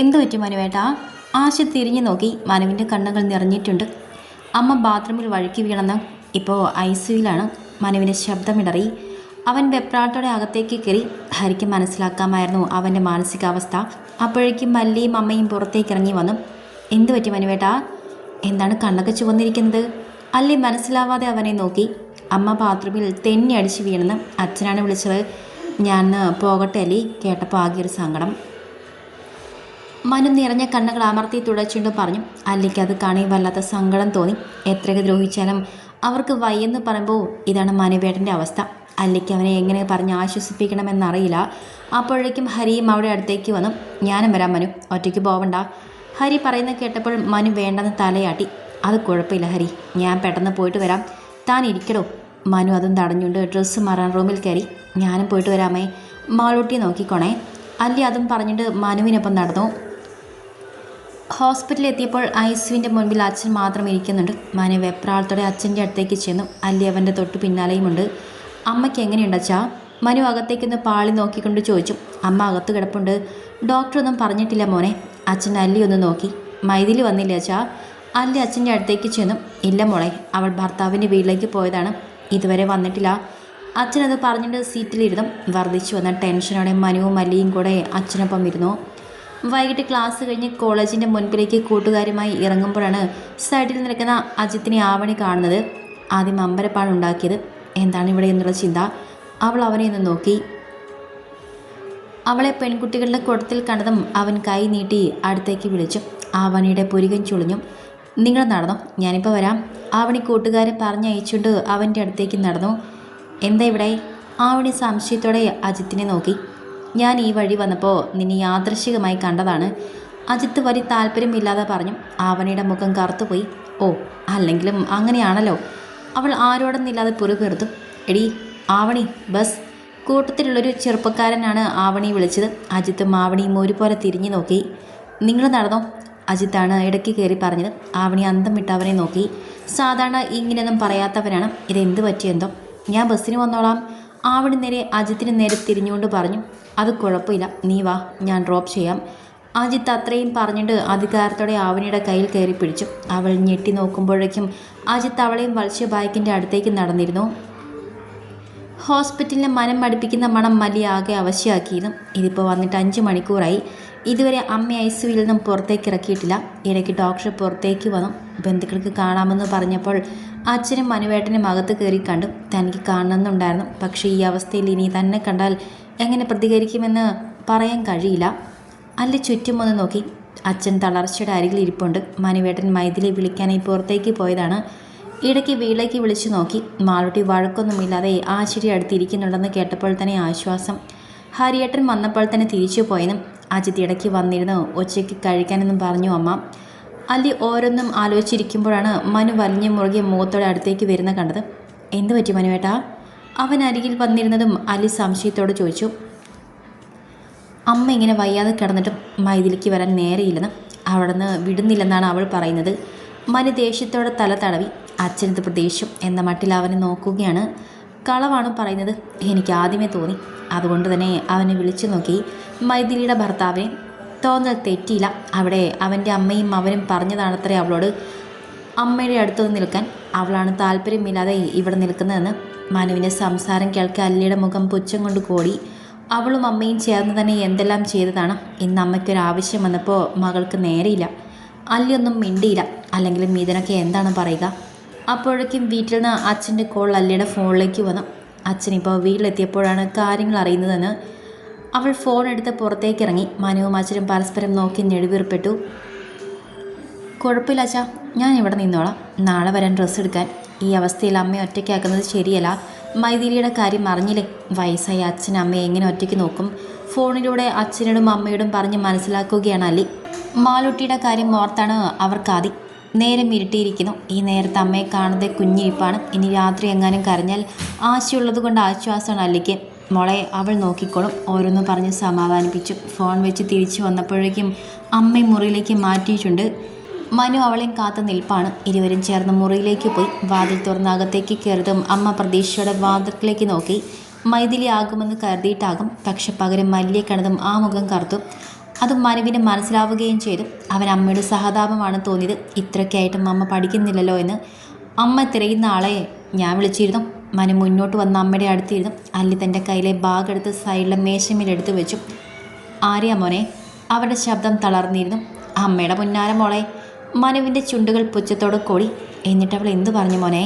എന്തു പറ്റി മനുവേട്ടാ? ആശ തിരിഞ്ഞു നോക്കി. മനുവിന്റെ കണ്ണുകൾ നിറഞ്ഞിട്ടുണ്ട്. അമ്മ ബാത്റൂമിൽ വഴുക്കി വീണെന്ന് ഇപ്പോൾ ഐ സിയുലാണ് മനുവിന്റെ ശബ്ദമിടറി അവൻ വെപ്രാട്ടോടെ അകത്തേക്ക് കയറി. ഹരിക്ക് മനസ്സിലാക്കാമായിരുന്നു അവന്റെ മാനസികാവസ്ഥ. അപ്പോഴേക്കും മല്ലിയും അമ്മയും പുറത്തേക്ക് ഇറങ്ങി വന്നു. എന്തു പറ്റി മനുവേട്ടാ? എന്താണ് കണ്ണൊക്കെ ചുവന്നിരിക്കുന്നത്? അല്ലി മനസ്സിലാവാതെ അവനെ നോക്കി. അമ്മ ബാത്റൂമിൽ തെന്നി അടിച്ച് വീണെന്ന് അച്ഛനാണ് വിളിച്ചത്. ഞാൻ പോകട്ടെ അല്ലി കേട്ടപ്പോൾ ആകെ ഒരു സങ്കടം. മനു നിറഞ്ഞ കണ്ണുകൾ അമർത്തി തുടച്ചുകൊണ്ട് പറഞ്ഞു. അല്ലെങ്കിൽ അത് കാണി വല്ലാത്ത സങ്കടം തോന്നി. എത്രയൊക്കെ ദ്രോഹിച്ചാലും അവർക്ക് വയ്യെന്ന് പറയുമ്പോൾ ഇതാണ് മനുവേട്ടന്റെ അവസ്ഥ. അല്ലെങ്കിൽ അവനെ എങ്ങനെ പറഞ്ഞ് ആശ്വസിപ്പിക്കണമെന്നറിയില്ല. അപ്പോഴേക്കും ഹരിയും അവിടെ അടുത്തേക്ക് വന്നു. ഞാനും വരാം മനു. ഒറ്റയ്ക്ക് പോവണ്ട. ഹരി പറയുന്നത് കേട്ടപ്പോൾ മനു വേണ്ടെന്ന് തലയാട്ടി. അത് കുഴപ്പമില്ല ഹരി. ഞാൻ പെട്ടെന്ന് പോയിട്ട് വരാം. താൻ ഇരിക്കടോ. മനു അതും തടഞ്ഞുകൊണ്ട് ഡ്രസ്സ് മാറാൻ റൂമിൽ കയറി. ഞാനും പോയിട്ട് വരാമേ. മാളൂട്ടി നോക്കിക്കോണേ. അല്ലി അതും പറഞ്ഞിട്ട് മനുവിനൊപ്പം നടന്നു. ഹോസ്പിറ്റലിൽ എത്തിയപ്പോൾ ഐസുവിന്റെ മുൻപിൽ അച്ഛൻ മാത്രം ഇരിക്കുന്നുണ്ട്. മനു വെപ്രാളത്തോടെ അച്ഛന്റെ അടുത്തേക്ക് ചെന്നു. അല്ലി അവന്റെ തൊട്ട് പിന്നാലെയുമുണ്ട്. അമ്മയ്ക്ക് എങ്ങനെയുണ്ട് അച്ഛാ? മനു അകത്തേക്കൊന്ന് പാളി നോക്കിക്കൊണ്ട് ചോദിച്ചു. അമ്മ അകത്ത് കിടപ്പുണ്ട്. ഡോക്ടറൊന്നും പറഞ്ഞിട്ടില്ല മോനെ. അച്ഛൻ അല്ലി ഒന്ന് നോക്കി. മൈതിൽ വന്നില്ല അച്ഛാ? അല്ലി അച്ഛന്റെ അടുത്തേക്ക് ചെന്നു. ഇല്ല മോളെ. അവൾ ഭർത്താവിന്റെ വീട്ടിലേക്ക് പോയതാണ്. ഇതുവരെ വന്നിട്ടില്ല. അച്ഛനത് പറഞ്ഞിട്ട് സീറ്റിലിരുന്നു. വർദ്ധിച്ചു വന്ന ടെൻഷനോടെ മനുവും അല്ലിയും കൂടെ അച്ഛനൊപ്പം ഇരുന്നു. വൈകിട്ട് ക്ലാസ് കഴിഞ്ഞ് കോളേജിന്റെ മുൻപിലേക്ക് കൂട്ടുകാരുമായി ഇറങ്ങുമ്പോഴാണ് സൈഡിൽ നിൽക്കുന്ന അജിത്തിനെ ആവണി കാണുന്നത്. ആദ്യം അമ്പരപ്പാടുണ്ടാക്കിയത് എന്താണ് ഇവിടെ എന്നുള്ള ചിന്ത? അവൾ അവനെ ഒന്ന് നോക്കി. അവളെ പെൺകുട്ടികളുടെ കുടത്തിൽ കണ്ടതും അവൻ കൈ നീട്ടി അടുത്തേക്ക് വിളിച്ചു. ആവണിയുടെ പുരികൻ ചുളിഞ്ഞു. നിങ്ങൾ നടന്നോ? ഞാനിപ്പോൾ വരാം. ആവണി കൂട്ടുകാരെ പറഞ്ഞയച്ചുകൊണ്ട് അവന്റെ അടുത്തേക്ക് നടന്നു. എന്താ ഇവിടെ? ആവണി സംശയത്തോടെ അജിത്തിനെ നോക്കി. ഞാൻ ഈ വഴി വന്നപ്പോൾ നിന്നെ യാദൃശികമായി കണ്ടതാണ്. അജിത്ത് വരി താല്പര്യമില്ലാതെ പറഞ്ഞു ആവണിയുടെ മുഖം കറുത്തുപോയി ഓ അല്ലെങ്കിലും അങ്ങനെയാണല്ലോ. അവൾ ആരോടൊന്നില്ലാതെ പുറകെടുത്തു എടി ആവണി ബസ്. കൂട്ടത്തിലുള്ളൊരു ചെറുപ്പക്കാരനാണ് ആവണി വിളിച്ചത്. അജിത്തും ആവണിയും ഒരുപോലെ തിരിഞ്ഞു നോക്കി. നിങ്ങൾ നടന്നോ? അജിത്താണ് ഇടയ്ക്ക് കയറി പറഞ്ഞത്. ആവണി അന്തം വിട്ട് അവനെ നോക്കി. സാധാരണ ഇങ്ങനെയൊന്നും പറയാത്തവനാണ്. ഇതെന്ത് പറ്റിയെന്തോ ഞാൻ ബസ്സിന് വന്നോളാം. ആവണി നേരെ അജിത്തിന് നേരെ തിരിഞ്ഞുകൊണ്ട് പറഞ്ഞു അത് കുഴപ്പമില്ല. നീ വാ ഞാൻ ഡ്രോപ്പ് ചെയ്യാം. അജിത്ത് അത്രയും പറഞ്ഞിട്ട് അധികാരത്തോടെ ആവണിയുടെ കയ്യിൽ കയറി പിടിച്ചു. അവൾ ഞെട്ടി നോക്കുമ്പോഴേക്കും അജിത്ത് അവളെയും വലിച്ച ബൈക്കിന്റെ അടുത്തേക്ക് നടന്നിരുന്നു. ഹോസ്പിറ്റലിലെ മനം മടുപ്പിക്കുന്ന മണം മല്ലി ആകെ അവശ്യമാക്കിയിരുന്നു ഇതിപ്പോൾ വന്നിട്ട് അഞ്ച് മണിക്കൂറായി. ഇതുവരെ അമ്മ ഐ സിയിൽ നിന്നും പുറത്തേക്ക് ഇറക്കിയിട്ടില്ല. ഇടയ്ക്ക് ഡോക്ടർ പുറത്തേക്ക് വന്നു. ബന്ധുക്കൾക്ക് കാണാമെന്ന് പറഞ്ഞപ്പോൾ അച്ഛനും മനുവേട്ടനും അകത്ത് കയറി കണ്ടു. തനിക്ക് കാണണമെന്നുണ്ടായിരുന്നു. പക്ഷേ ഈ അവസ്ഥയിൽ ഇനി തന്നെ കണ്ടാൽ എങ്ങനെ പ്രതികരിക്കുമെന്ന് പറയാൻ കഴിയില്ല. അല്ല ചുറ്റും ഒന്ന് നോക്കി. അച്ഛൻ തളർച്ചയുടെ അരികിൽ ഇരിപ്പുണ്ട്. മനുവേട്ടൻ മൈഥിലെ വിളിക്കാനായി പുറത്തേക്ക് പോയതാണ്. ഇടയ്ക്ക് വീട്ടിലേക്ക് വിളിച്ചു നോക്കി. മാളുട്ടി വഴക്കൊന്നുമില്ലാതെ ആശ്ചര്യ അടുത്തിരിക്കുന്നുണ്ടെന്ന് കേട്ടപ്പോൾ തന്നെ ആശ്വാസം. ഹരിയേട്ടൻ വന്നപ്പോൾ തന്നെ തിരിച്ചു പോയെന്നും അജിത്ത് ഇടയ്ക്ക് വന്നിരുന്നു ഉച്ചയ്ക്ക് കഴിക്കാനെന്നും പറഞ്ഞു അമ്മ അല്ലി ഓരോന്നും ആലോചിച്ചിരിക്കുമ്പോഴാണ് മനു വലിഞ്ഞു മുറുകിയ മുഖത്തോടെ അടുത്തേക്ക് വരുന്ന കണ്ടത്. എന്തു പറ്റി മനുവേട്ടാ? അവൻ അരികിൽ വന്നിരുന്നതും അലി സംശയത്തോട് ചോദിച്ചു. അമ്മ ഇങ്ങനെ വയ്യാതെ കിടന്നിട്ടും മൈതിലേക്ക് വരാൻ നേരെയില്ലെന്ന്. അവിടെ നിന്ന് വിടുന്നില്ലെന്നാണ് അവൾ പറയുന്നത്. മനു ദേഷ്യത്തോടെ തല തടവി. അച്ഛനത് പ്രദേശം എന്ന മട്ടിൽ അവനെ നോക്കുകയാണ്. കളവാണ് പറയുന്നത്. എനിക്ക് ആദ്യമേ തോന്നി. അതുകൊണ്ട് തന്നെ അവനെ വിളിച്ചു നോക്കി മൈഥിലിയുടെ ഭർത്താവിനെ തോന്നൽ തെറ്റിയില്ല. അവിടെ അവന്റെ അമ്മയും അവനും പറഞ്ഞതാണത്രേ അവളോട്. അമ്മയുടെ അടുത്ത് നിൽക്കാൻ. അവളാണ് താല്പര്യമില്ലാതെ ഇവിടെ നിൽക്കുന്നതെന്ന് മനുവിന്റെ സംസാരം കേൾക്കാൻ അല്ലിയുടെ മുഖം പുച്ഛം കൊണ്ട് കോടി. അവളും അമ്മയും ചേർന്ന് തന്നെ എന്തെല്ലാം ചെയ്തതാണ് ഇന്ന് അമ്മയ്ക്കൊരു ആവശ്യം വന്നപ്പോൾ മകൾക്ക് നേരെയില്ല. അല്ലിയൊന്നും മിണ്ടിയില്ല. അല്ലെങ്കിൽ ഇതിനൊക്കെ എന്താണ് പറയുക? അപ്പോഴേക്കും വീട്ടിൽ നിന്ന് അച്ഛന്റെ കോൾ അല്ലിയുടെ ഫോണിലേക്ക് വന്നു. അച്ഛനിപ്പോൾ വീട്ടിലെത്തിയപ്പോഴാണ് കാര്യങ്ങൾ അറിയുന്നതെന്ന് അവൾ ഫോൺ എടുത്ത് പുറത്തേക്കിറങ്ങി മനുവും അച്ഛനും പരസ്പരം നോക്കി നെടുവീർപ്പെട്ടു. കുഴപ്പമില്ല അച്ഛാ ഞാൻ ഇവിടെ നിന്നോളാം. നാളെ വരാൻ ഡ്രസ്സ് എടുക്കാൻ. ഈ അവസ്ഥയിൽ അമ്മയെ ഒറ്റയ്ക്കാക്കുന്നത് ശരിയല്ല. മൈഥിലിയുടെ കാര്യം അറിഞ്ഞില്ലേ? വയസ്സായ അച്ഛൻ അമ്മയെ എങ്ങനെ ഒറ്റയ്ക്ക് നോക്കും? ഫോണിലൂടെ അച്ഛനോടും അമ്മയോടും പറഞ്ഞ് മനസ്സിലാക്കുകയാണ് അല്ലി മാലുട്ടിയുടെ കാര്യം ഓർത്താണ് അവർക്കാതി നേരം ഇരുട്ടിയിരിക്കുന്നു. ഈ നേരത്തെ അമ്മയെ കാണാതെ കുഞ്ഞിരിപ്പാണ്. ഇനി രാത്രി എങ്ങാനും കരഞ്ഞാൽ ആശയുള്ളത് കൊണ്ട് ആശ്വാസമാണ് അല്ലിക്ക് മോളെ അവൾ നോക്കിക്കോളും. ഓരോന്ന് പറഞ്ഞ് സമാധാനിപ്പിച്ചു. ഫോൺ വെച്ച് തിരിച്ചു വന്നപ്പോഴേക്കും അമ്മ മുറിയിലേക്ക് മാറ്റിയിട്ടുണ്ട്. മനു അവളെയും കാത്തു നിൽപ്പാണ്. ഇരുവരും ചേർന്ന് മുറിയിലേക്ക് പോയി. വാതിൽ തുറന്ന് അകത്തേക്ക് കയറിയതും അമ്മ പ്രതീക്ഷയുടെ വാതിൽക്കിലേക്ക് നോക്കി. മൈഥിലി ആകുമെന്ന് കരുതിയിട്ടാകും. പക്ഷെ പകരം മല്ലിയെ കണ്ടതും ആ മുഖം കറുത്തു. അത് മനുവിന് മനസ്സിലാവുകയും ചെയ്തു. അവൻ അമ്മയുടെ സഹതാപമാണ് തോന്നിയത്. ഇത്രയ്ക്കായിട്ടും അമ്മ പഠിക്കുന്നില്ലല്ലോ എന്ന്. അമ്മ തിരയുന്ന ആളെ ഞാൻ വിളിച്ചിരുന്നു. മനു മുന്നോട്ട് വന്ന അമ്മയുടെ അടുത്തിരുന്നു. അല്ലി തന്റെ കയ്യിലെ ബാഗ് എടുത്ത് സൈഡിലെ മേശമേലെടുത്ത് വെച്ചു. ആര്യ മോനെ അവരുടെ ശബ്ദം തളർന്നിരുന്നു. അമ്മയുടെ മുന്നാരം മോളെ മനുവിന്റെ ചുണ്ടുകൾ പുച്ഛത്തോടെ കൂടി. എന്നിട്ട് അവൾ എന്തു പറഞ്ഞു മോനെ?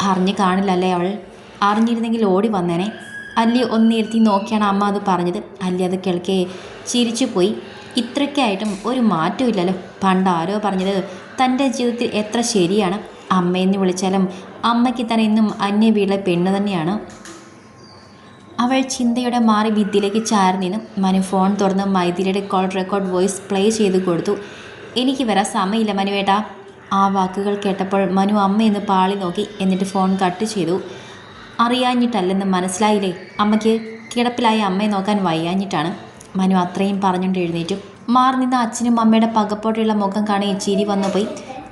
അറിഞ്ഞു കാണില്ലല്ലേ അവൾ? അറിഞ്ഞിരുന്നെങ്കിൽ ഓടി വന്നേനെ. അല്ലി ഒന്നിരുത്തി നോക്കിയാണ് അമ്മ അത് പറഞ്ഞത്. അല്ലി അത് കേൾക്കേ ചിരിച്ചു പോയി. ഇത്രയ്ക്കായിട്ടും ഒരു മാറ്റമില്ലല്ലോ പണ്ട് ആരോ പറഞ്ഞത് തന്റെ ജീവിതത്തിൽ എത്ര ശരിയാണ്? അമ്മയെന്ന് വിളിച്ചാലും അമ്മയ്ക്ക് തന്നെ ഇന്നും അന്യ വീട്ടിലെ പെണ്ണ് തന്നെയാണ്. അവൾ ചിന്തയുടെ മാറി ഭിത്തിയിലേക്ക് ചാർന്നിന്ന് മനു ഫോൺ തുറന്ന് മൈഥിലിയുടെ കോൾ റെക്കോർഡ് വോയിസ് പ്ലേ ചെയ്ത് കൊടുത്തു. എനിക്ക് വരാൻ സമയമില്ല മനുവേട്ടാ ആ വാക്കുകൾ കേട്ടപ്പോൾ മനു അമ്മയെന്ന് പാളി നോക്കി എന്നിട്ട് ഫോൺ കട്ട് ചെയ്തു. അറിയാഞ്ഞിട്ടല്ലെന്ന് മനസ്സിലായില്ലേ? അമ്മയ്ക്ക് കിടപ്പിലായ അമ്മയെ നോക്കാൻ വയ്യാഞ്ഞിട്ടാണ് മനു അത്രയും പറഞ്ഞുകൊണ്ട് എഴുന്നേറ്റു. മാറി നിന്ന അച്ഛനും അമ്മയുടെ പകപ്പോട്ടുള്ള മുഖം കാണി ചിരി വന്നു പോയി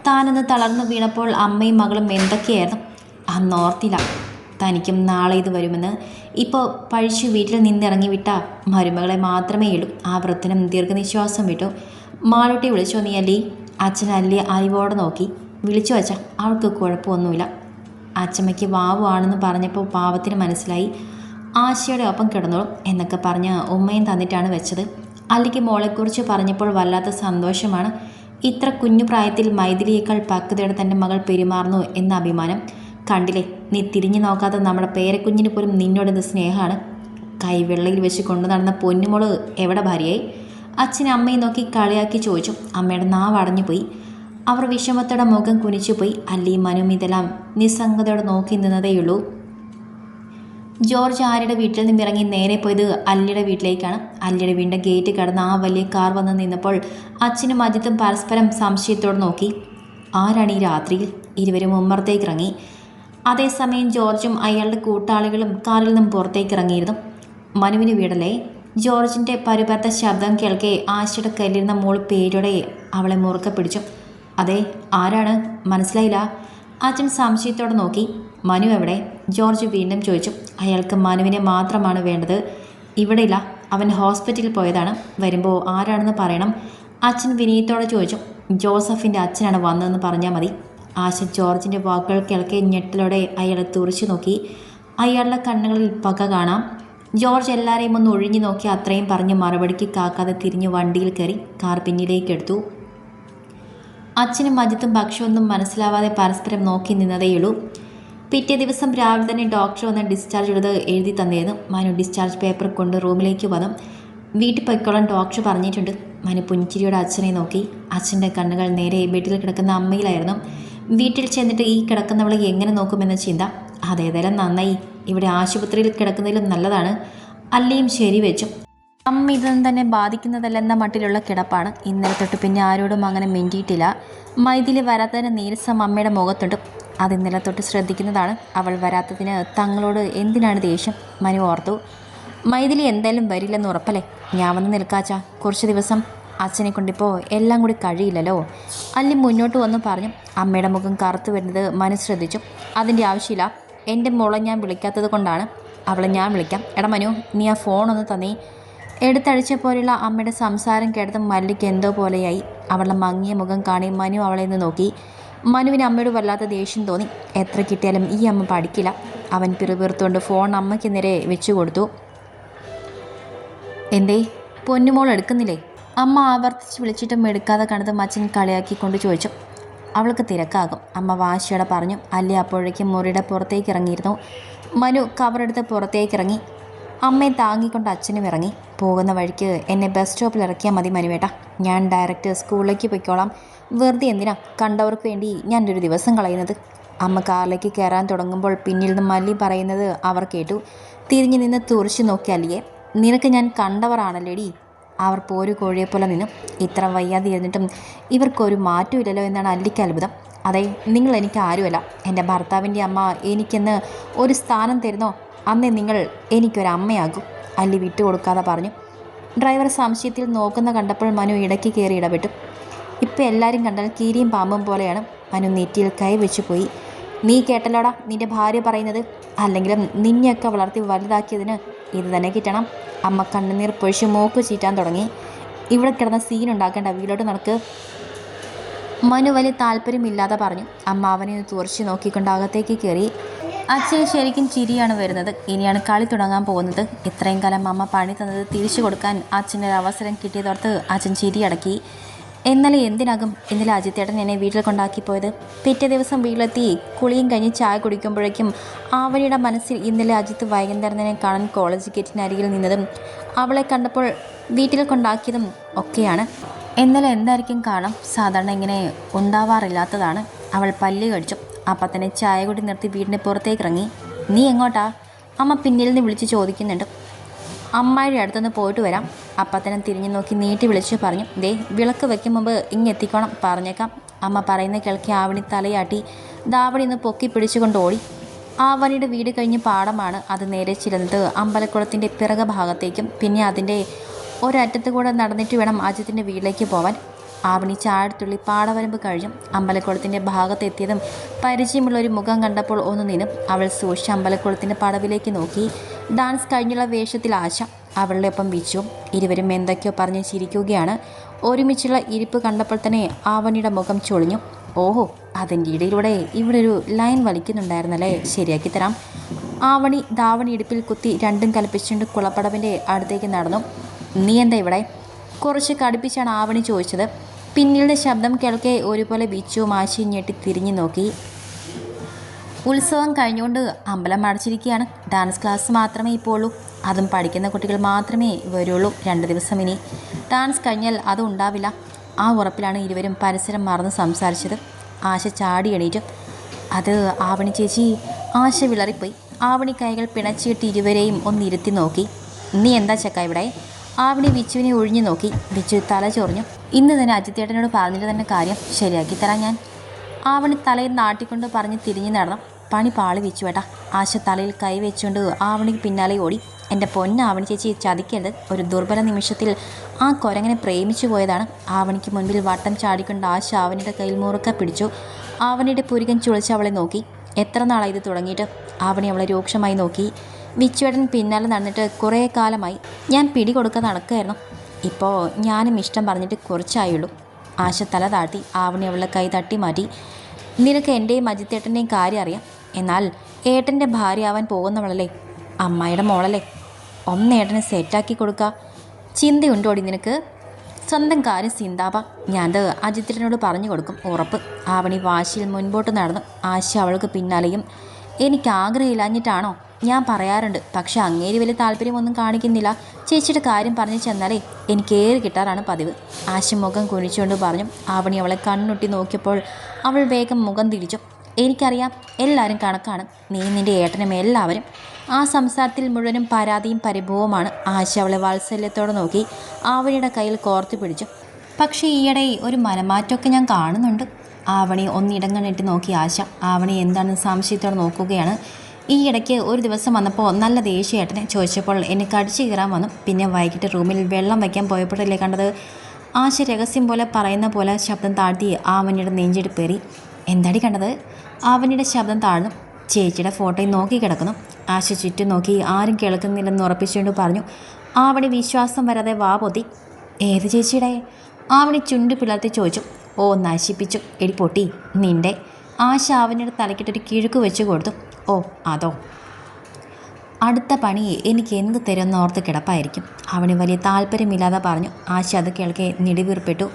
താനൊന്ന് തളർന്നു വീണപ്പോൾ അമ്മയും മകളും എന്തൊക്കെയായിരുന്നു? അന്നോർത്തില്ല തനിക്കും നാളെ ഇത് വരുമെന്ന്. ഇപ്പോൾ പഴിച്ചു വീട്ടിൽ നിന്നിറങ്ങി വിട്ട മരുമകളെ മാത്രമേ ഉള്ളൂ. ആ വൃദ്ധനും ദീർഘനിശ്വാസം വിട്ടു. മാളൂട്ടി വിളിച്ചോ നീ അല്ലി അച്ഛൻ അല്ലി അലിവോടെ നോക്കി. വിളിച്ചു വച്ച അവൾക്ക് കുഴപ്പമൊന്നുമില്ല. അച്ഛമ്മയ്ക്ക് വാവുവാണെന്ന് പറഞ്ഞപ്പോൾ പാവത്തിന് മനസ്സിലായി. ആശയുടെ ഒപ്പം കിടന്നോളും എന്നൊക്കെ പറഞ്ഞ് ഉമ്മയും തന്നിട്ടാണ് വെച്ചത്. അല്ലിക്ക് മോളെക്കുറിച്ച് പറഞ്ഞപ്പോൾ വല്ലാത്ത സന്തോഷമാണ്. ഇത്ര കുഞ്ഞു പ്രായത്തിൽ മൈഥിലിയേക്കാൾ പക്വതയോടെ തന്റെ മകൾ പെരുമാറുന്നു എന്ന അഭിമാനം കണ്ടില്ലേ? നീ തിരിഞ്ഞു നോക്കാതെ നമ്മുടെ പേരക്കുഞ്ഞിന് പോലും നിന്നോടെന്ത് സ്നേഹമാണ്. കൈവെള്ളയിൽ വെച്ച് കൊണ്ടു നടന്ന പൊന്നുമോൾ എവിടെ ഭാര്യയായി? അച്ഛൻ അമ്മയെ നോക്കി കളിയാക്കി ചോദിച്ചു. അമ്മയുടെ നാവ് അടഞ്ഞു പോയി. അവർ വിഷമത്തോടെ മുഖം കുനിച്ചുപോയി അല്ലി മനുവും ഇതെല്ലാം നിസ്സംഗതയോടെ നോക്കി നിന്നതേയുള്ളൂ. ജോർജ് ആര്യയുടെ വീട്ടിൽ നിന്ന് ഇറങ്ങി നേരെ പോയത് അല്ലിയുടെ വീട്ടിലേക്കാണ്. അല്ലിയുടെ വീടിന്റെ ഗേറ്റ് കടന്ന് ആ വലിയ കാർ വന്ന് നിന്നപ്പോൾ അച്ഛനും അജിത്തും പരസ്പരം സംശയത്തോടെ നോക്കി. ആരാണ് ഈ രാത്രിയിൽ? ഇരുവരും ഉമ്മറത്തേക്ക് ഇറങ്ങി അതേസമയം ജോർജും അയാളുടെ കൂട്ടാളികളും കാറിൽ നിന്നും പുറത്തേക്ക് ഇറങ്ങിയിരുന്നു മനുവിന് വീടല്ലേ ജോർജിന്റെ പരുപരത്ത ശബ്ദം കേൾക്കെ ആശയുടെ കയ്യിലിരുന്ന മോൾ പേരോടെ അവളെ മുറുക്കെ പിടിച്ചു. അതെ ആരാണ്? മനസ്സിലായില്ല. അച്ഛൻ സംശയത്തോടെ നോക്കി. മനു എവിടെ? ജോർജ് വീണ്ടും ചോദിച്ചു. അയാൾക്ക് മനുവിനെ മാത്രമാണ് വേണ്ടത്. ഇവിടെയില്ല. അവൻ ഹോസ്പിറ്റലിൽ പോയതാണ്. വരുമ്പോൾ ആരാണെന്ന് പറയണം. അച്ഛൻ വിനീതോടെ ചോദിച്ചു. ജോസഫിന്റെ അച്ഛനാണ് വന്നതെന്ന് പറഞ്ഞാൽ മതി. ആശ ജോർജിന്റെ വാക്കുകൾ കിളക്കി ഞെട്ടലോടെ അയാളെ തുറച്ചു നോക്കി. അയാളുടെ കണ്ണുകളിൽ പക കാണാം. ജോർജ് എല്ലാവരെയും ഒന്ന് ഒഴിഞ്ഞു നോക്കി അത്രയും പറഞ്ഞ് മറുപടിക്ക് കാക്കാതെ തിരിഞ്ഞ് വണ്ടിയിൽ കയറി കാർ പിന്നിലേക്ക് എടുത്തു. അച്ഛനും അജിത്തും ഭക്ഷ്യമൊന്നും മനസ്സിലാവാതെ പരസ്പരം നോക്കി നിന്നതേയുള്ളൂ. പിറ്റേ ദിവസം രാവിലെ തന്നെ ഡോക്ടർ വന്ന് ഡിസ്ചാർജ് എടുത്ത് എഴുതി തന്നിരുന്നു മനു ഡിസ്ചാർജ് പേപ്പർ കൊണ്ട് റൂമിലേക്ക് വന്നു. വീട്ടിൽ പൊയ്ക്കോളാൻ ഡോക്ടർ പറഞ്ഞിട്ടുണ്ട്. മനു പുഞ്ചിരിയുടെ അച്ഛനെ നോക്കി. അച്ഛന്റെ കണ്ണുകൾ നേരെ ബെഡിൽ കിടക്കുന്ന അമ്മയിലായിരുന്നു. വീട്ടിൽ ചെന്നിട്ട് ഈ കിടക്കുന്നവളെ എങ്ങനെ നോക്കുമെന്ന ചിന്ത. അതേതായാലും നന്നായി. ഇവിടെ ആശുപത്രിയിൽ കിടക്കുന്നതിലും നല്ലതാണ്. അല്ലയും ശരി വെച്ചു. അമ്മ ഇതൊന്നും തന്നെ ബാധിക്കുന്നതല്ലെന്ന മട്ടിലുള്ള കിടപ്പാണ്. ഇന്നലെ തൊട്ട് പിന്നെ ആരോടും അങ്ങനെ മിണ്ടിയിട്ടില്ല. മൈതിൽ വരാത്തതിന് നീരസം അമ്മയുടെ മുഖത്തുണ്ട്. അത് ഇന്നലെ തൊട്ട് ശ്രദ്ധിക്കുന്നതാണ്. അവൾ വരാത്തതിന് തങ്ങളോട് എന്തിനാണ് ദേഷ്യം? മനു ഓർത്തു. മൈഥിലി എന്തായാലും വരില്ലെന്ന് ഉറപ്പല്ലേ? ഞാൻ വന്ന് നിൽക്കാച്ച. കുറച്ച് ദിവസം. അച്ഛനെ കൊണ്ടിപ്പോൾ എല്ലാം കൂടി കഴിയില്ലല്ലോ. അല്ലി മുന്നോട്ട് വന്ന് പറഞ്ഞു. അമ്മയുടെ മുഖം കറുത്തു വരുന്നത് മനു ശ്രദ്ധിച്ചു. അതിന്റെ ആവശ്യമില്ല. എന്റെ മോളെ ഞാൻ വിളിക്കാത്തത് കൊണ്ടാണ്. അവളെ ഞാൻ വിളിക്കാം. എടാ മനു നീ ആ ഫോണൊന്ന് തന്നേ. എടുത്തഴിച്ച പോലെയുള്ള അമ്മയുടെ സംസാരം കേട്ടത് മല്ലിക്ക് എന്തോ പോലെയായി. അവളുടെ മങ്ങിയ മുഖം കാണി മനു അവളെ നിന്ന് നോക്കി. മനുവിന് അമ്മയോട് വല്ലാത്ത ദേഷ്യം തോന്നി. എത്ര കിട്ടിയാലും ഈ അമ്മ പഠിക്കില്ല. അവൻ പിറുപിറുത്തുകൊണ്ട് ഫോൺ അമ്മയ്ക്ക് നേരെ വെച്ചു കൊടുത്തു. എന്തേ പൊന്നുമോൾ എടുക്കുന്നില്ലേ? അമ്മ ആവർത്തിച്ച് വിളിച്ചിട്ടും എടുക്കാതെ കണ്ടത് മച്ചൻ കളിയാക്കിക്കൊണ്ട് ചോദിച്ചു. അവൾക്ക് തിരക്കാകും. അമ്മ വാശിയോടെ പറഞ്ഞു അല്ലേ അപ്പോഴേക്കും മുറിയുടെ പുറത്തേക്ക് ഇറങ്ങിയിരുന്നു. മനു കവറെടുത്ത് പുറത്തേക്ക് ഇറങ്ങി. അമ്മയെ താങ്ങിക്കൊണ്ട് അച്ഛനും ഇറങ്ങി. പോകുന്ന വഴിക്ക് എന്നെ ബസ് സ്റ്റോപ്പിൽ ഇറക്കിയാൽ മതി മനുവേട്ട ഞാൻ ഡയറക്റ്റ് സ്കൂളിലേക്ക് പോയിക്കോളാം. വെറുതെ എന്തിനാ? കണ്ടവർക്ക് വേണ്ടി ഞാൻ ഒരു ദിവസം കളയുന്നത്. അമ്മ കാറിലേക്ക് കയറാൻ തുടങ്ങുമ്പോൾ പിന്നിൽ നിന്ന് മല്ലി പറയുന്നത് അവർ കേട്ടു. തിരിഞ്ഞു നിന്ന് തുറച്ചു നോക്കിയാലേ നിനക്ക് ഞാൻ കണ്ടവറാണല്ലേടി അവർ പോരു കോഴിയെപ്പോലെ നിന്നു. ഇത്ര വയ്യാതെ ഇരുന്നിട്ടും ഇവർക്കൊരു മാറ്റമില്ലല്ലോ എന്നാണ് അല്ലിക്ക് അത്ഭുതം. അതെ നിങ്ങൾ എനിക്ക് ആരുമല്ല. എന്റെ ഭർത്താവിന്റെ അമ്മ എനിക്കെന്ന് ഒരു സ്ഥാനം തരുന്നോ? അന്നേ നിങ്ങൾ എനിക്കൊരമ്മയാകും അല്ലി വിട്ടുകൊടുക്കാതെ പറഞ്ഞു. ഡ്രൈവർ സംശയത്തിൽ നോക്കുന്ന കണ്ടപ്പോൾ മനു ഇടയ്ക്ക് കയറി ഇടപെട്ടു. ഇപ്പം എല്ലാവരും കണ്ടാൽ കീരിയും പാമ്പും പോലെയാണ്. മനു നെറ്റിയിൽ കൈ വെച്ചു പോയി. നീ കേട്ടല്ലോടാ നിന്റെ ഭാര്യ പറയുന്നത്? അല്ലെങ്കിലും നിന്നെയൊക്കെ വളർത്തി വലുതാക്കിയതിന് ഇത് തന്നെ കിട്ടണം. അമ്മ കണ്ണുനീർ പൊഴിച്ച് മൂക്ക് ചീറ്റാൻ തുടങ്ങി. ഇവിടെ കിടന്ന സീൻ ഉണ്ടാക്കേണ്ട വീട്ടിലോട്ട് നടക്ക്. മനു വലിയ താല്പര്യമില്ലാതെ പറഞ്ഞു. അമ്മ അവനെ തുറച്ച് നോക്കിക്കൊണ്ട് അകത്തേക്ക് കയറി. അച്ഛന് ശരിക്കും ചിരിയാണ് വരുന്നത്. ഇനിയാണ് കളി തുടങ്ങാൻ പോകുന്നത്. ഇത്രയും കാലം അമ്മ പണി തന്നത് തിരിച്ചു കൊടുക്കാൻ അച്ഛന് ഒരു അവസരം കിട്ടിയതോർത്ത് അച്ഛൻ ചിരിയടക്കി. എന്നാൽ എന്തിനാകും ഇന്നലെ അജിത്തേട്ടൻ എന്നെ വീട്ടിൽ കൊണ്ടാക്കി പോയത്. പിറ്റേ ദിവസം വീട്ടിലെത്തി കുളിയും കഴിഞ്ഞ് ചായ കുടിക്കുമ്പോഴേക്കും ആവണിയുടെ മനസ്സിൽ ഇന്നലെ അജിത്ത് വൈകുന്നേരം കാണാൻ കോളേജ് ഗേറ്റിനരികിൽ നിന്നതും അവളെ കണ്ടപ്പോൾ വീട്ടിൽ കൊണ്ടാക്കിയതും ഒക്കെയാണ്. എന്നാൽ എന്തായിരിക്കും കാണാം. സാധാരണ ഇങ്ങനെ ഉണ്ടാവാറില്ലാത്തതാണ്. അവൾ പല്ല് കടിച്ചു. അപ്പം തന്നെ ചായ കൂടി നിർത്തി വീടിന്റെ പുറത്തേക്ക് ഇറങ്ങി നീ എങ്ങോട്ടാ? അമ്മ പിന്നിൽ നിന്ന് വിളിച്ച് ചോദിക്കുന്നുണ്ട്. അമ്മായിയുടെ അടുത്തുനിന്ന് പോയിട്ട് വരാം. അപ്പം തന്നെ തിരിഞ്ഞു നോക്കി നീട്ടി വിളിച്ച് പറഞ്ഞു ദേ വിളക്ക് വെക്കും മുമ്പ് ഇങ്ങെത്തിക്കോണം പറഞ്ഞേക്കാം. അമ്മ പറയുന്ന കേൾക്കി ആവണി തലയാട്ടി ദാവണി ഒന്ന് പൊക്കി പിടിച്ചുകൊണ്ട് ഓടി. ആവണിയുടെ വീട് കഴിഞ്ഞ് പാടമാണ് അത് നേരെ ചിരുന്നത് അമ്പലക്കുളത്തിന്റെ പിറക ഭാഗത്തേക്കും പിന്നെ അതിന്റെ ഒരറ്റത്ത് കൂടെ നടന്നിട്ട് വേണം അജിത്തിന്റെ വീട്ടിലേക്ക് പോവാൻ. ആവണി ചാഴത്തുള്ളി പാടവരമ്പ് കഴിഞ്ഞും. അമ്പലക്കുളത്തിന്റെ ഭാഗത്തെത്തിയതും പരിചയമുള്ള ഒരു മുഖം കണ്ടപ്പോൾ ഒന്ന് നിന്നും അവൾ സൂക്ഷിച്ച് അമ്പലക്കുളത്തിന്റെ പടവിലേക്ക് നോക്കി. ഡാൻസ് കഴിഞ്ഞുള്ള വേഷത്തിൽ ആശ അവളുടെ ഒപ്പം വിച്ചു ഇരുവരും എന്തൊക്കെയോ പറഞ്ഞ് ചിരിക്കുകയാണ്. ഒരുമിച്ചുള്ള ഇരിപ്പ് കണ്ടപ്പോൾ തന്നെ ആവണിയുടെ മുഖം ചൊളിഞ്ഞു. ഓഹോ അതിന്റെ ഇടയിലൂടെ ഇവിടെ ഒരു ലൈൻ വലിക്കുന്നുണ്ടായിരുന്നല്ലേ? ശരിയാക്കി തരാം. ആവണി ദാവണി ഇടുപ്പിൽ കുത്തി രണ്ടും കൽപ്പിച്ചുകൊണ്ട് കുളപ്പടവിന്റെ അടുത്തേക്ക് നടന്നു. നീ എന്താ ഇവിടെ? കുറച്ച് കടുപ്പിച്ചാണ് ആവണി ചോദിച്ചത്. പിന്നീട് ശബ്ദം കേൾക്കെ ഒരുപോലെ വിച്ചു മാശി ഞെട്ടി തിരിഞ്ഞു നോക്കി. ഉത്സവം കഴിഞ്ഞുകൊണ്ട് അമ്പലം അടച്ചിരിക്കുകയാണ് ഡാൻസ് ക്ലാസ് മാത്രമേ ഇപ്പോൾ ഉള്ളൂ അതും പഠിക്കുന്ന കുട്ടികൾ മാത്രമേ വരുള്ളൂ രണ്ട് ദിവസം ഇനി. ഡാൻസ് കഴിഞ്ഞാൽ അതും ഉണ്ടാവില്ല. ആ ഉറപ്പിലാണ് ഇരുവരും പരസ്പരം മറന്ന് സംസാരിച്ചത്. ആശ ചാടി എണീറ്റു. അത് ആവണി ചേച്ചി ആശ വിളറിപ്പോയി. ആവണി കൈകൾ പിണച്ചിട്ട് ഇരുവരെയും ഒന്നിരുത്തി നോക്കി. നീ എന്താ ചക്ക ഇവിടെ? ആവണി വിച്ചുവിനെ ഒഴിഞ്ഞു നോക്കി. വിച്ചു തല ചൊറിഞ്ഞു. ഇന്ന് തന്നെ അജിത്തേട്ടനോട് പറഞ്ഞിട്ട് തന്നെ കാര്യം ശരിയാക്കി തരാം ഞാൻ. ആവണി തലയിൽ നാട്ടിക്കൊണ്ട് പറഞ്ഞ് തിരിഞ്ഞു നടന്നു. പണി പാളി വെച്ചു വേട്ടാ ആശ തലയിൽ കൈ വെച്ചുകൊണ്ട് ആവണിക്ക് പിന്നാലെ ഓടി. എന്റെ പൊന്ന ആവണി ചേച്ചി ചതിക്കരുത്. ഒരു ദുർബല നിമിഷത്തിൽ ആ കൊരങ്ങനെ പ്രേമിച്ചു പോയതാണ്. ആവണിക്ക് മുൻപിൽ വട്ടം ചാടിക്കൊണ്ട് ആശ ആവണിയുടെ കയ്യിൽ മുറുക്ക പിടിച്ചു. ആവണിയുടെ പുരുകൻ ചുളിച്ച് അവളെ നോക്കി. എത്ര നാളായി ഇത് തുടങ്ങിയിട്ട്? ആവണി അവളെ രൂക്ഷമായി നോക്കി. വിച്ചുവേട്ടൻ പിന്നാലെ നടന്നിട്ട് കുറേ കാലമായി. ഞാൻ പിടി കൊടുക്കാൻ നടക്കുകയായിരുന്നു ഇപ്പോൾ ഞാനും ഇഷ്ടം പറഞ്ഞിട്ട് കുറച്ചായുള്ളൂ. ആശ തല താഴ്ത്തി ആവണി അവളുടെ കൈ തട്ടി മാറ്റി. നിനക്ക് എന്റെയും അജിത്തേട്ടന്റെയും കാര്യം അറിയാം. എന്നാൽ ഏട്ടന്റെ ഭാര്യയാവാൻ പോകുന്നവളല്ലേ? അമ്മായിയുടെ മോളല്ലേ? ഒന്ന് ഏട്ടനെ സെറ്റാക്കി കൊടുക്കുക ചിന്തയുണ്ടോടി നിനക്ക്? സ്വന്തം കാര്യം സിന്താപ. ഞാനത് അജിത്തേട്ടനോട് പറഞ്ഞു കൊടുക്കും. ഉറപ്പ്. ആവണി വാശിയിൽ മുൻപോട്ട് നടന്നു. ആശ അവൾക്ക് പിന്നാലെയും എനിക്ക് ആഗ്രഹമില്ലാഞ്ഞിട്ടാണോ ഞാൻ പറയാറുണ്ട്. പക്ഷെ അങ്ങേരി വലിയ താല്പര്യമൊന്നും കാണിക്കുന്നില്ല. ചേച്ചിയുടെ കാര്യം പറഞ്ഞു ചെന്നാലേ എനിക്ക് ഏറി കിട്ടാറാണ് പതിവ്. ആശമുഖം കുനിച്ചുകൊണ്ട് പറഞ്ഞു ആവണി അവളെ കണ്ണുട്ടി നോക്കിയപ്പോൾ അവൾ വേഗം മുഖം തിരിച്ചു. എനിക്കറിയാം എല്ലാവരും കണക്കാണ്. നീ നിന്റെ ഏട്ടനും എല്ലാവരും. ആ സംസാരത്തിൽ മുഴുവനും പരാതിയും പരിഭവവുമാണ്. ആശ അവളെ വാത്സല്യത്തോടെ നോക്കി ആവണിയുടെ കയ്യിൽ കോർത്തു പിടിച്ചു. പക്ഷേ ഈയിടെ ഒരു മനമാറ്റമൊക്കെ ഞാൻ കാണുന്നുണ്ട്. ആവണി ഒന്നിടങ്ങണിട്ട് നോക്കി ആശ. ആവണി എന്താണെന്ന് സംശയത്തോടെ നോക്കുകയാണ്. ഈ ഇടയ്ക്ക് ഒരു ദിവസം വന്നപ്പോൾ നല്ല ദേഷ്യേട്ടനെ ചോദിച്ചപ്പോൾ എന്നെ കടിച്ചു കയറാൻ വന്നു. പിന്നെ വൈകിട്ട് റൂമിൽ വെള്ളം വയ്ക്കാൻ പോയപ്പോഴല്ലേ കണ്ടത്? ആശ രഹസ്യം പോലെ പറയുന്ന പോലെ ശബ്ദം താഴ്ത്തി ആവണിയുടെ നെഞ്ചെടുപ്പേറി എന്താടി കണ്ടത്? ആവനിയുടെ ശബ്ദം താഴ്ന്നു. ചേച്ചിയുടെ ഫോട്ടോയിൽ നോക്കി കിടക്കുന്നു. ആശ ചുറ്റും നോക്കി ആരും കേൾക്കുന്നില്ലെന്ന് ഉറപ്പിച്ചുകൊണ്ട് പറഞ്ഞു. ആവണി വിശ്വാസം വരാതെ വാ പൊത്തി. ഏത് ചേച്ചിയുടെ? ആവണി ചുണ്ട് പിളർത്തി ചോദിച്ചു. ഓ നശിപ്പിച്ചു. എടി പൊട്ടി നിന്റെ ആശ അവനിയുടെ തലക്കിട്ടൊരു കിഴുക്ക് വെച്ച് കൊടുത്തു. ഓ അതോ. അടുത്ത പണി എനിക്ക് എന്ത് തരുമെന്ന് ഓർത്ത് കിടപ്പായിരിക്കും. അവന് വലിയ താല്പര്യമില്ലാതെ പറഞ്ഞു. ആശ അത് കേൾക്കെ നെടുവീർപ്പെട്ടു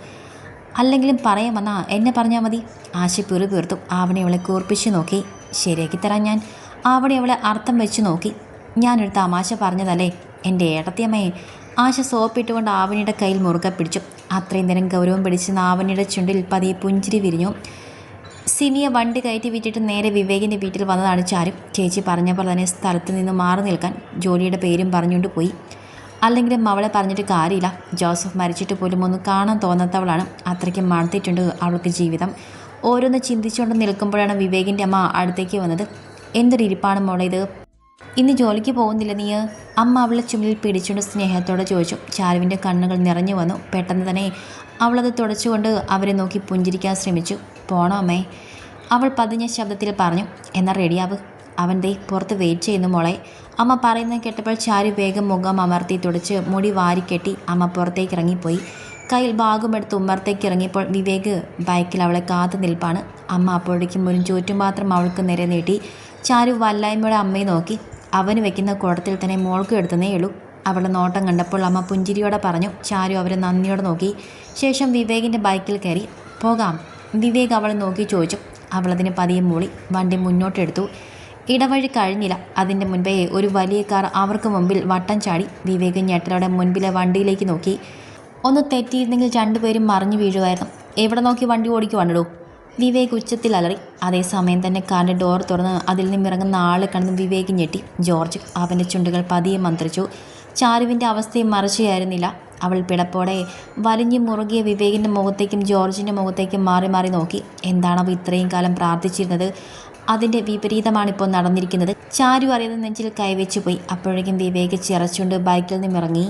അല്ലെങ്കിലും പറയാൻ വന്നാ എന്നെ പറഞ്ഞാൽ മതി. ആശ പിറു പീർത്തു അവനെ അവളെ കൂർപ്പിച്ച് നോക്കി. ശരിയാക്കി തരാൻ ഞാൻ. അവിടെ അവളെ അർത്ഥം വെച്ച് നോക്കി. ഞാനൊരു തമാശ പറഞ്ഞതല്ലേ? എന്റെ ഏട്ടത്തിയമ്മയെ ആശ സോപ്പിട്ടുകൊണ്ട് ആവണിയുടെ കയ്യിൽ മുറുകെ പിടിച്ചു. അത്രയും നേരം ഗൗരവം പിടിച്ച് ആവണിയുടെ ചുണ്ടിൽ പതിയെ പുഞ്ചിരി വിരിഞ്ഞു. സിനിയെ വണ്ടി കയറ്റി വിറ്റിട്ട് നേരെ വിവേകിന്റെ വീട്ടിൽ വന്നതാണ് ചാരു ചേച്ചി പറഞ്ഞപ്പോൾ തന്നെ സ്ഥലത്ത് നിന്ന് മാറി നിൽക്കാൻ ജോലിയുടെ പേരും പറഞ്ഞുകൊണ്ട് പോയി. അല്ലെങ്കിലും അവളെ പറഞ്ഞിട്ട് കാര്യമില്ല. ജോസഫ് മരിച്ചിട്ട് പോലും ഒന്ന് കാണാൻ തോന്നാത്തവളാണ്. അത്രയ്ക്ക് മണത്തിട്ടുണ്ട് അവൾക്ക് ജീവിതം. ഓരോന്ന് ചിന്തിച്ചുകൊണ്ട് നിൽക്കുമ്പോഴാണ് വിവേകിന്റെ അമ്മ അടുത്തേക്ക് വന്നത്. എന്തൊരു ഇരിപ്പാണ് മോളെ ഇത്? ഇന്ന് ജോലിക്ക് പോകുന്നില്ല നീ? അമ്മ അവളെ ചുമലിൽ പിടിച്ചുകൊണ്ട് സ്നേഹത്തോടെ ചോദിച്ചു. ചാരുവിന്റെ കണ്ണുകൾ നിറഞ്ഞു വന്നു. പെട്ടെന്ന് തന്നെ അവളത് തുടച്ചുകൊണ്ട് അവരെ നോക്കി പുഞ്ചിരിക്കാൻ ശ്രമിച്ചു. പോണോ അമ്മേ അവൾ പതിഞ്ഞ ശബ്ദത്തിൽ പറഞ്ഞു എന്നാൽ റെഡിയാവ്. അവൻ ദേ പുറത്ത് വെയിറ്റ് ചെയ്യുന്നു മോളെ. അമ്മ പറയുന്നത് കേട്ടപ്പോൾ ചാരു വേഗം മുഖം അമർത്തി തുടച്ച് മുടി വാരിക്കെട്ടി അമ്മ പുറത്തേക്ക് ഇറങ്ങിപ്പോയി. കയ്യിൽ ബാഗുമെടുത്ത് ഉമ്മറത്തേക്ക് ഇറങ്ങിയപ്പോൾ വിവേക് ബൈക്കിൽ അവളെ കാത്തു നിൽപ്പാണ്. അമ്മ അപ്പോഴേക്കും ഒരു ചുറ്റുപാത്രം അവൾക്ക് നിര നീട്ടി. ചാരു വല്ലായ്മയുടെ അമ്മയെ നോക്കി. അവന് വെക്കുന്ന കുടത്തിൽ തന്നെ മോൾക്ക് എടുത്തതേ ഉള്ളൂ. അവളുടെ നോട്ടം കണ്ടപ്പോൾ അമ്മ പുഞ്ചിരിയോടെ പറഞ്ഞു. ചാരു അവരെ നന്ദിയോടെ നോക്കി. ശേഷം വിവേകിന്റെ ബൈക്കിൽ കയറി. പോകാം. വിവേക് അവളെ നോക്കി ചോദിച്ചു. അവളതിന് പതിയെ മൂളി. വണ്ടി മുന്നോട്ടെടുത്തു. ഇടവഴി കഴിഞ്ഞില്ല. അതിന്റെ മുൻപേ ഒരു വലിയ കാർ അവർക്ക് മുമ്പിൽ വട്ടം ചാടി. വിവേക് ഞെട്ടലോടെ മുൻപിലെ വണ്ടിയിലേക്ക് നോക്കി. ഒന്ന് തെറ്റിയിരുന്നെങ്കിൽ രണ്ടുപേരും മറിഞ്ഞു വീഴുമായിരുന്നു. എവിടെ നോക്കി വണ്ടി ഓടിക്കുവാണല്ലോ വിവേക് ഉച്ചത്തിൽ അലറി. അതേസമയം തന്നെ കാറിന്റെ ഡോർ തുറന്ന് അതിൽ നിന്നും ഇറങ്ങുന്ന ആളെ കടന്ന് വിവേക് ഞെട്ടി. ജോർജ് അവന്റെ ചുണ്ടുകൾ പതിയെ മന്ത്രിച്ചു. ചാരുവിന്റെ അവസ്ഥയും മറിച്ചായിരുന്നില്ല അവൾ പിടപ്പോടെ വലിഞ്ഞു മുറുകിയ വിവേകിന്റെ മുഖത്തേക്കും ജോർജിന്റെ മുഖത്തേക്കും മാറി മാറി നോക്കി. എന്താണവ ഇത്രയും കാലം പ്രാർത്ഥിച്ചിരുന്നത്? അതിന്റെ വിപരീതമാണിപ്പോൾ നടന്നിരിക്കുന്നത്. ചാരു അറിയാതെ നെഞ്ചിൽ കൈവച്ചു പോയി അപ്പോഴേക്കും വിവേക് ചിറച്ചുകൊണ്ട് ബൈക്കിൽ നിന്നിറങ്ങി.